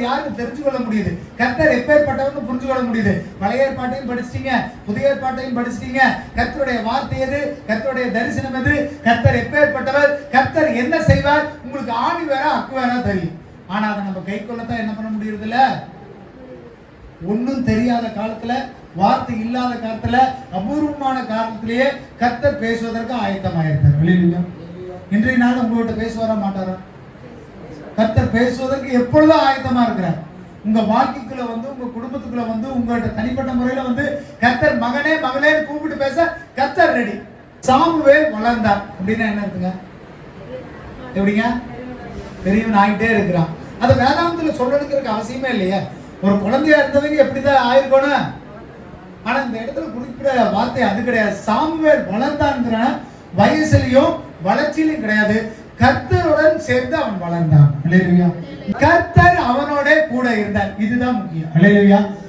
அவர் யாருன்னு தெரிஞ்சு கொள்ள முடியுது. கர்த்தர் எப்பேற்பட்டவர்னு புரிஞ்சு கொள்ள முடியுது. பழைய ஏற்பாட்டையும் படிச்சிட்டீங்க புதிய ஏற்பாட்டையும் படிச்சிட்டீங்க. கர்த்தருடைய வார்த்தை எது? கர்த்தருடைய தரிசனம் எது? கர்த்தர் எப்பேற்பட்டவர்? கர்த்தர் என்ன செய்வார்? உங்களுக்கு ஆணி வேற அக்கு வேற தெரியும். ஆனா அதை நம்ம கை கொள்ளத்தான் என்ன பண்ண முடியறது இல்ல ஒன்றும் தெரியாத காலத்துல வார்த்தை இல்லாத காலத்துல அபூர்வமான காலத்திலேயே கர்த்தர் பேசுவதற்கு ஆயத்தமாயிருந்தார் இல்லையா இன்றைய நாள் உங்கள்கிட்ட பேசுவாரா மாட்டாரா? பேசுவதற்கு எப்பொழுதும் ஆயத்தமா இருக்கிறார். உங்க வாழ்க்கைக்குள்ள வந்து உங்க குடும்பத்துக்குள்ள வந்து உங்கள்ட்ட தனிப்பட்ட முறையில வந்து கத்தர் மகனே மகளே கூப்பிட்டு பேச கத்தர் ரெடி சாமுவேல் வளர்ந்தார். அப்படின்னா என்ன இருக்குங்க எப்படிங்க? பெரியவன் ஆகிட்டே இருக்கிறான். அதை வேதாந்தத்தில் சொல்றதுக்கு அவசியமே இல்லையா. ஒரு குழந்தையா இருந்தவங்க எப்படிதான் ஆயிருக்கணும்? ஆனா இந்த இடத்துல குறிப்பிட வார்த்தை அது கிடையாது. சாமுவேல் வளர்ந்தான்ங்கிற வயசுலயும் வளர்ச்சியிலும் கிடையாது. கர்த்தருடன் சேர்ந்து அவன் வளர்ந்தான். கர்த்தர் அவனோட கூட இருந்தார். இதுதான் முக்கியம்.